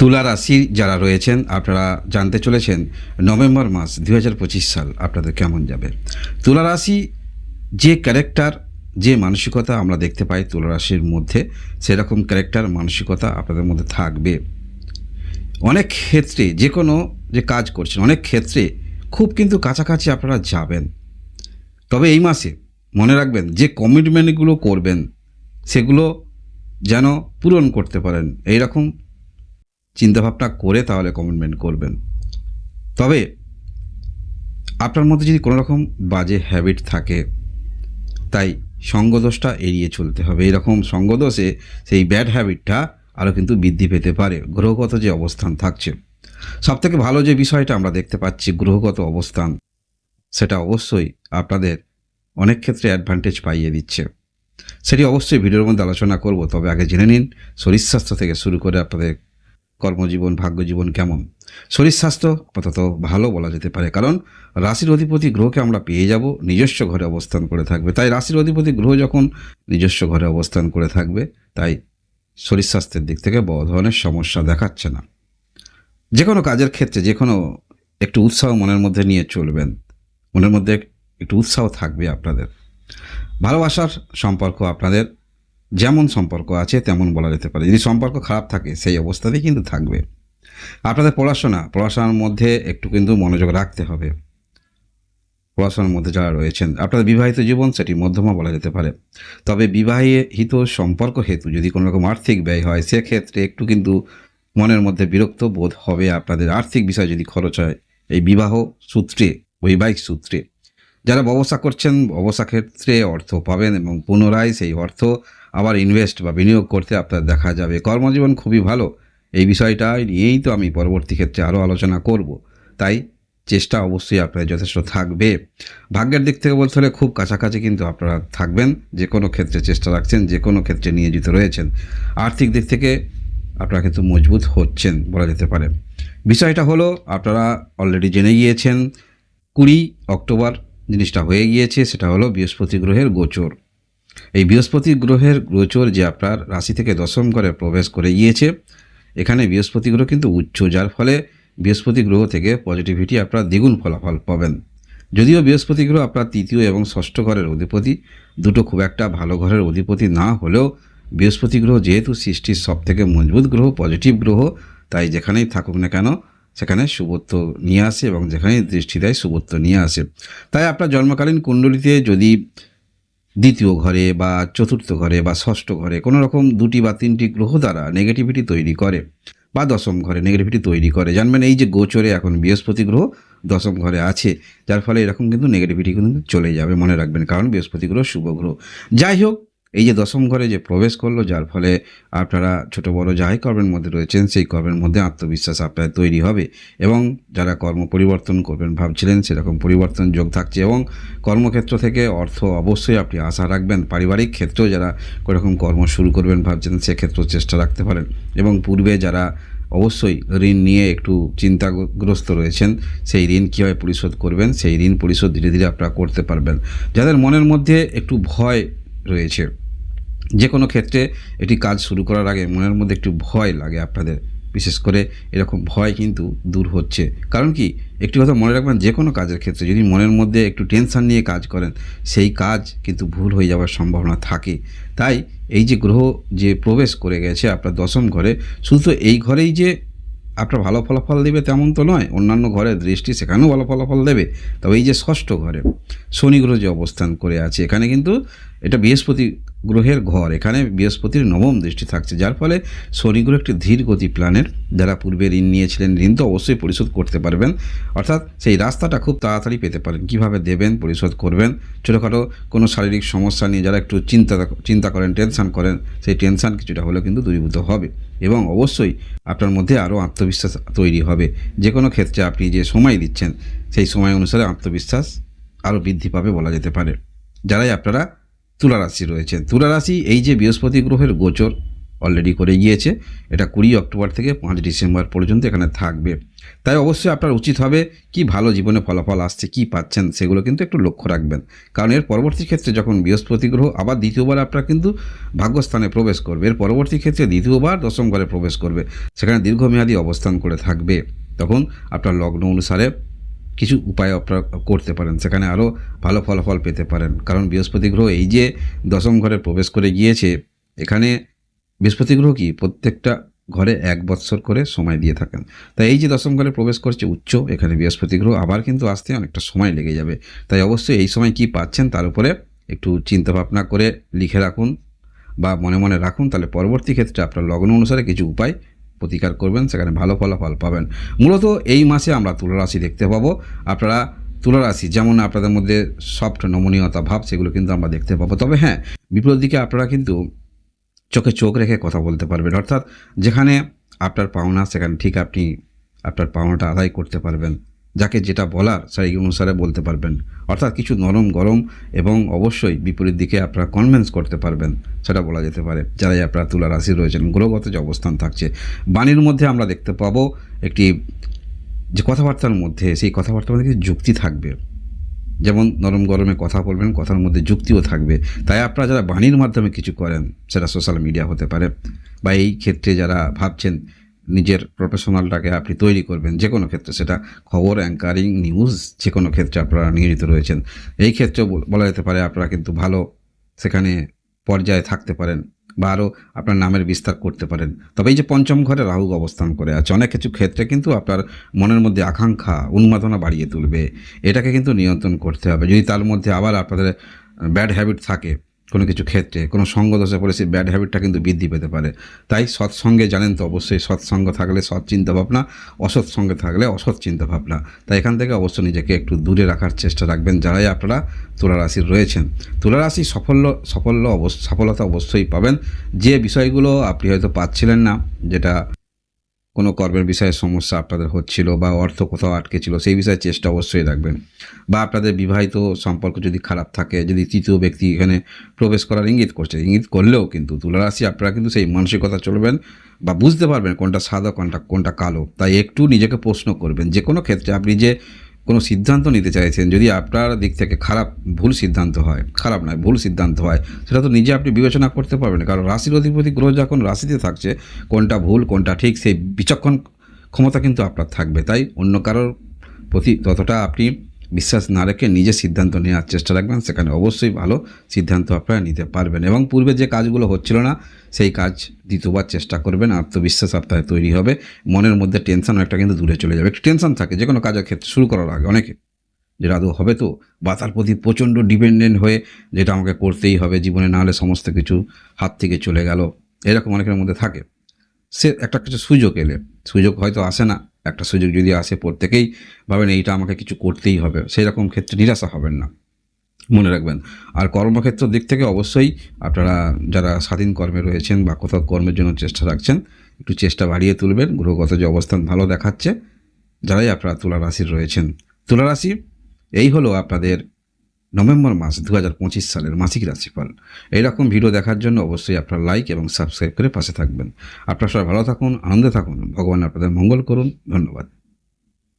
তুলা রাশি যারা রয়েছেন, আপনারা জানতে চলেছেন নভেম্বর মাস দু হাজার পঁচিশ সাল আপনাদের কেমন যাবে। তুলা রাশি যে ক্যারেক্টার, যে মানসিকতা আমরা দেখতে পাই তুলা রাশির মধ্যে, সেরকম ক্যারেক্টার, মানসিকতা আপনাদের মধ্যে থাকবে। অনেক ক্ষেত্রে যে কোনো যে কাজ করছেন, অনেক ক্ষেত্রে খুব কিন্তু কাছাকাছি আপনারা যাবেন। তবে এই মাসে মনে রাখবেন, যে কমিটমেন্টগুলো করবেন, সেগুলো যেন পূরণ করতে পারেন, এইরকম চিন্তাভাবনা করে তাহলে কমিটমেন্ট করবেন। তবে আপনার মধ্যে যদি কোনো রকম বাজে হ্যাবিট থাকে, তাই সঙ্গদোষটা এড়িয়ে চলতে হবে। এরকম সঙ্গদোষে সেই ব্যাড হ্যাবিটটা আরও কিন্তু বৃদ্ধি পেতে পারে। গ্রহগত যে অবস্থান থাকছে। সবথেকে ভালো যে বিষয়টা আমরা দেখতে পাচ্ছি গ্রহগত অবস্থান, সেটা অবশ্যই আপনাদের অনেক ক্ষেত্রে অ্যাডভান্টেজ পাইয়ে দিচ্ছে। সেটি অবশ্যই ভিডিওর মধ্যে আলোচনা করব, তবে আগে জেনে নিন, শরীর স্বাস্থ্য থেকে শুরু করে আপনাদের কর্মজীবন, ভাগ্যজীবন কেমন? শরীর স্বাস্থ্য আপাতত ভালো বলা যেতে পারে, কারণ রাশির অধিপতি গ্রহকে আমরা পেয়ে যাব, নিজস্ব ঘরে অবস্থান করে থাকবে। তাই রাশির অধিপতি গ্রহ যখন নিজস্ব ঘরে অবস্থান করে থাকবে, তাই শরীর স্বাস্থ্যের দিক থেকে বড় ধরনের সমস্যা দেখাচ্ছে না। যে কোনো কাজের ক্ষেত্রে যে কোনো একটু উৎসাহ মনের মধ্যে নিয়ে চলবেন। মনের মধ্যে একটু উৎসাহ থাকবে আপনাদের। ভালোবাসার সম্পর্ক আপনাদের যেমন সম্পর্ক আছে, তেমন বলা যেতে পারে। যদি সম্পর্ক খারাপ থাকে, সেই অবস্থাতেই কিন্তু থাকবে। আপনাদের পড়াশোনা, পড়াশোনার মধ্যে একটু কিন্তু মনোযোগ রাখতে হবে। পড়াশোনার মধ্যে যারা রয়েছেন, আপনাদের বিবাহিত জীবন সেটি মধ্যমা বলা যেতে পারে। তবে বিবাহিত সম্পর্ক হেতু যদি কোনো রকম আর্থিক ব্যয় হয়, সেক্ষেত্রে একটু কিন্তু মনের মধ্যে বিরক্ত বোধ হবে। আপনাদের আর্থিক বিষয় যদি খরচ হয়, এই বিবাহ সূত্রে, বৈবাহিক সূত্রে যারা ব্যবসা করছেন, ব্যবসা ক্ষেত্রে অর্থ পাবেন এবং পুনরায় সেই অর্থ আবার ইনভেস্ট বা বিনিয়োগ করতে আপনার দেখা যাবে। কর্মজীবন খুবই ভালো। এই বিষয়টা নিয়েই তো আমি পরবর্তী ক্ষেত্রে আরও আলোচনা করব। তাই চেষ্টা অবশ্যই আপনার যথেষ্ট থাকবে। ভাগ্যের দিক থেকে বলতে হলে খুব কাছাকাছি কিন্তু আপনারা থাকবেন। যে কোনো ক্ষেত্রে চেষ্টা রাখছেন, যে কোনো ক্ষেত্রে নিয়োজিত রয়েছেন। আর্থিক দিক থেকে আপনারা কিন্তু মজবুত হচ্ছেন বলা যেতে পারে। বিষয়টা হলো, আপনারা অলরেডি জেনে গিয়েছেন, কুড়ি অক্টোবর জিনিসটা হয়ে গিয়েছে, সেটা হলো বৃহস্পতি গ্রহের গোচর। এই বৃহস্পতি গ্রহের গোচর যে আপনার রাশি থেকে দশম ঘরে প্রবেশ করে গিয়েছে, এখানে বৃহস্পতি গ্রহ কিন্তু উচ্চ, যার ফলে বৃহস্পতি গ্রহ থেকে পজিটিভিটি আপনার দ্বিগুণ ফলাফল পাবেন। যদিও বৃহস্পতি গ্রহ আপনার তৃতীয় এবং ষষ্ঠ ঘরের অধিপতি, দুটো খুব একটা ভালো ঘরের অধিপতি না হলেও বৃহস্পতি গ্রহ যেহেতু সৃষ্টির সব থেকে মজবুত গ্রহ পজিটিভ গ্রহ, তাই যেখানেই থাকুক না কেন সেখানে শুভত্ব নিয়ে আসে এবং যেখানেই দৃষ্টি দেয় শুভত্ব নিয়ে আসে। তাই আপনার জন্মকালীন কুণ্ডলিতে যদি দ্বিতীয় ঘরে বা চতুর্থ ঘরে বা ষষ্ঠ ঘরে কোনো রকম দুটি বা তিনটি গ্রহ দ্বারা নেগেটিভিটি তৈরি করে বা দশম ঘরে নেগেটিভিটি তৈরি করে, জানবেন এই যে গোচরে এখন বৃহস্পতি গ্রহ দশম ঘরে আছে, যার ফলে এরকম কিন্তু নেগেটিভিটি কিন্তু চলে যাবে, মনে রাখবেন, কারণ বৃহস্পতি গ্রহ শুভ গ্রহ। যাই হোক এই যে দশম ঘরে যে প্রবেশ করল, যার ফলে আপনারা ছোট বড় যাই কর্মের মধ্যে রয়েছেন, সেই কর্মের মধ্যে আত্মবিশ্বাস আপনার তৈরি হবে এবং যারা কর্ম পরিবর্তন করবেন ভাবছিলেন, সেরকম পরিবর্তন যোগ থাকছে এবং কর্মক্ষেত্র থেকে অর্থ অবশ্যই আপনি আশা রাখবেন, পারিবারিক ক্ষেত্রেও যারা কোনোরকম কর্ম শুরু করবেন ভাবছেন সেক্ষেত্রেও চেষ্টা রাখতে পারেন এবং পূর্বে যারা অবশ্যই ঋণ নিয়ে একটু চিন্তাগ্রস্ত রয়েছেন, সেই ঋণ কীভাবে পরিশোধ করবেন, সেই ঋণ পরিশোধ ধীরে ধীরে আপনারা করতে পারবেন। যাদের মনের মধ্যে একটু ভয় রয়েছে যে কোনো ক্ষেত্রে এটি কাজ শুরু করার আগে মনের মধ্যে একটু ভয় লাগে আপনাদের। বিশেষ করে এরকম ভয় কিন্তু দূর হচ্ছে। কারণ কি? একটি কথা মনে রাখবেন যে কোনো কাজের ক্ষেত্রে যদি মনের মধ্যে একটু টেনশন নিয়ে কাজ করেন, সেই কাজ কিন্তু ভুল হয়ে যাওয়ার সম্ভাবনা থাকে। তাই এই যে গ্রহ যে প্রবেশ করে গেছে আপনার দশম ঘরে, শুধু এই ঘরেই যে আপনার ভালো ফলাফল দেবে তেমন তো নয়, অন্যান্য ঘরের দৃষ্টি সেখানেও ভালো ফলাফল দেবে। তবে এই যে ষষ্ঠ ঘরে শনি গ্রহ যে অবস্থান করে আছে, এখানে কিন্তু এটা বৃহস্পতি গ্রহের ঘর। এখানে বৃহস্পতির নবম দৃষ্টি থাকছে, যার ফলে শনি গ্রহ একটি ধীর গতি প্ল্যানের। যারা পূর্বে ঋণ নিয়েছিলেন, ঋণ তো অবশ্যই পরিশোধ করতে পারবেন। অর্থাৎ সেই রাস্তাটা খুব তাড়াতাড়ি পেতে পারেন। কীভাবে দেবেন, পরিশোধ করবেন? ছোটোখাটো কোনো শারীরিক সমস্যা নিয়ে যারা একটু চিন্তা চিন্তা করেন, টেনশন করেন, সেই টেনশন কিছুটা হলেও কিন্তু দূরীভূত হবে। এবং অবশ্যই আপনার মধ্যে আরও আত্মবিশ্বাস তৈরি হবে। যে কোনো ক্ষেত্রে আপনি যে সময় দিচ্ছেন, সেই সময় অনুসারে আত্মবিশ্বাস আরও বৃদ্ধি পাবে বলা যেতে পারে। যারাই আপনারা তুলা রাশি রয়েছেন তুলা রাশি এই যে বৃহস্পতি গ্রহের গোচর অলরেডি করে গিয়েছে, এটা কুড়ি অক্টোবর থেকে পাঁচ ডিসেম্বর পর্যন্ত এখানে থাকবে। তাই অবশ্যই আপনার উচিত হবে কি ভালো জীবনে ফলাফল আসছে, কি পাচ্ছেন, সেগুলো কিন্তু একটু লক্ষ্য রাখবেন। কারণ এর পরবর্তী ক্ষেত্রে যখন বৃহস্পতি গ্রহ, আবার দ্বিতীয়বার আপনার কিন্তু ভাগ্যস্থানে প্রবেশ করবে। এর পরবর্তী ক্ষেত্রে দ্বিতীয়বার দশম ঘরে প্রবেশ করবে। সেখানে দীর্ঘমেয়াদী অবস্থান করে থাকবে। তখন আপনার লগ্ন অনুসারে কিছু উপায় আপনারা করতে পারেন। সেখানে আরও ভালো ফলাফল পেতে পারেন। কারণ বৃহস্পতি গ্রহ এই যে দশম ঘরে প্রবেশ করে গিয়েছে, এখানে বৃহস্পতি গ্রহ কি? প্রত্যেকটা ঘরে এক বৎসর করে সময় দিয়ে থাকেন। তাই এই যে দশম ঘরে প্রবেশ করছে উচ্চ, এখানে বৃহস্পতি গ্রহ আবার কিন্তু আসতে অনেকটা সময় লেগে যাবে। তাই অবশ্যই এই সময় কি পাচ্ছেন তার উপরে একটু চিন্তা ভাবনা করে লিখে রাখুন বা মনে মনে রাখুন। তাহলে পরবর্তী ক্ষেত্রে আপনার লগ্ন অনুসারে কিছু উপায় প্রতিকার করবেন, সেখানে ভালো ফলাফল পাবেন। মূলত এই মাসে আমরা তুলারাশি দেখতে পাব। আপনারা তুলারাশি, যেমন আপনাদের মধ্যে সফট নমনীয়তা ভাব, সেগুলো কিন্তু আমরা দেখতে পাবো। তবে হ্যাঁ বিপরীত দিকে আপনারা কিন্তু চোখে চোখ রেখে কথা বলতে পারবেন। অর্থাৎ যেখানে আপনার পাওনা, সেখানে ঠিক আপনি আপনার পাওনাটা আদায় করতে পারবেন। যাকে যেটা বলার সেই অনুসারে বলতে পারবেন। অর্থাৎ কিছু নরম গরম এবং অবশ্যই বিপরীত দিকে আপনারা কনভেন্স করতে পারবেন, সেটা বলা যেতে পারে। যারাই আপনারা তুলা রাশি রয়েছেন, গ্রহগত যে অবস্থান থাকছে, বাণীর মধ্যে আমরা দেখতে পাবো একটি যে কথাবার্তার মধ্যে, সেই কথাবার্তার মধ্যে কিছু যুক্তি থাকবে। যেমন নরম গরমে কথা বলবেন, কথার মধ্যে যুক্তিও থাকবে। তাই আপনারা যারা বাণীর মাধ্যমে কিছু করেন, সেটা সোশ্যাল মিডিয়া হতে পারে। বা এই ক্ষেত্রে যারা ভাবছেন নিজের প্রফেশনালটাকে আপনি তৈরি করবেন যে কোনো ক্ষেত্রে। সেটা খবর অ্যাঙ্কারিং নিউজ যে কোনো ক্ষেত্রে আপনারা নিয়োজিত রয়েছেন। এই ক্ষেত্রেও বল- যেতে পারে আপনারা কিন্তু ভালো সেখানে পর্যায়ে থাকতে পারেন বা আরও আপনার নামের বিস্তার করতে পারেন। তবে এই যে পঞ্চম ঘরে রাহু অবস্থান করে আছে, অনেক কিছু ক্ষেত্রে কিন্তু আপনার মনের মধ্যে আকাঙ্ক্ষা, উন্মাদনা বাড়িয়ে তুলবে। এটাকে কিন্তু নিয়ন্ত্রণ করতে হবে। যদি তার মধ্যে আবার আপনাদের ব্যাড হ্যাবিট থাকে কোনো কিছু ক্ষেত্রে, কোনো সঙ্গ দশা পড়ে সেই ব্যাড হ্যাবিটটা কিন্তু বৃদ্ধি পেতে পারে। তাই সৎসঙ্গে জানেন তো অবশ্যই সৎসঙ্গ থাকলে সৎ চিন্তা ভাবনা, অসৎ সঙ্গে থাকলে অসৎ চিন্তা ভাবনা। তাই এখান থেকে অবশ্যই নিজেকে একটু দূরে রাখার চেষ্টা রাখবেন যারাই আপনারা তুলা রাশির রয়েছেন। তুলা রাশি সাফল্য সাফল্য অবশ্য সফলতা অবশ্যই পাবেন। যে বিষয়গুলো আপনি হয়তো পাচ্ছিলেন না, যেটা কোনো কর্মের বিষয়ে সমস্যা আপনাদের হচ্ছিল বা অর্থ কোথাও আটকে ছিল সেই বিষয়ে চেষ্টা অবশ্যই রাখবেন। বা আপনাদের বিবাহিত সম্পর্ক যদি খারাপ থাকে, যদি তৃতীয় ব্যক্তি এখানে প্রবেশ করার ইঙ্গিত করছে, ইঙ্গিত করলেও কিন্তু তুলারাশি আপনারা কিন্তু সেই মানসিকতা চলবেন বা বুঝতে পারবেন কোনটা সাদা, কোনটা কোনটা কালো। তাই একটু নিজেকে প্রশ্ন করবেন। যে কোনো ক্ষেত্রে আপনি যে কোনো সিদ্ধান্ত নিতে চাইছেন, যদি আপনার দিক থেকে খারাপ, ভুল সিদ্ধান্ত হয়, খারাপ নয়, ভুল সিদ্ধান্ত হয়, সেটা তো নিজে আপনি বিবেচনা করতে পারবেন কারণ রাশির অধিপতি গ্রহ যখন রাশিতে থাকছে, কোনটা ভুল, কোনটা ঠিক, সেই বিচক্ষণ ক্ষমতা কিন্তু আপনার থাকবে। তাই অন্য কারোর প্রতি ততটা আপনি বিশ্বাস না রেখে নিজে সিদ্ধান্ত নেওয়ার চেষ্টা রাখবেন, সেখানে অবশ্যই ভালো সিদ্ধান্ত আপনারা নিতে পারবেন। এবং পূর্বে যে কাজগুলো হচ্ছিল না, সেই কাজ দ্বিতীয়বার চেষ্টা করবেন, আত্মবিশ্বাস আপনার তৈরি হবে। মনের মধ্যে টেনশন একটা কিন্তু দূরে চলে যাবে। একটু টেনশন থাকে যে কোনো কাজের ক্ষেত্রে শুরু করার আগে অনেকে। যেটা আদৌ হবে তো, বা তার প্রতি প্রচণ্ড ডিপেন্ডেন্ট হয়ে যেটা আমাকে করতেই হবে, জীবনে না হলে সমস্ত কিছু হাত থেকে চলে গেল, এরকম অনেকের মধ্যে থাকে। সে একটা কিছু সুযোগ এলে, সুযোগ হয়তো আসে না একটা সুযোগ যদি আসে প্রত্যেকেই ভাবেন এইটা আমাকে কিছু করতেই হবে সেই রকম ক্ষেত্রে নিরাশা হবেন না। মনে রাখবেন। আর কর্মক্ষেত্র দিক থেকে অবশ্যই আপনারা যারা স্বাধীন কর্মে রয়েছেন বা কোথাও কর্মের জন্য চেষ্টা রাখছেন, একটু চেষ্টা বাড়িয়ে তুলবেন। গ্রহগত যে অবস্থান ভালো দেখাচ্ছে, যারাই আপনারা তুলা রাশির রয়েছেন। তুলা রাশি, এই হলো আপনাদের নভেম্বর মাস দু হাজার পঁচিশ সালের মাসিক রাশিফল। এইরকম ভিডিও দেখার জন্য অবশ্যই আপনার লাইক এবং সাবস্ক্রাইব করে পাশে থাকবেন। আপনারা সবাই ভালো থাকুন, আনন্দে থাকুন। ভগবান আপনাদের মঙ্গল করুন। ধন্যবাদ।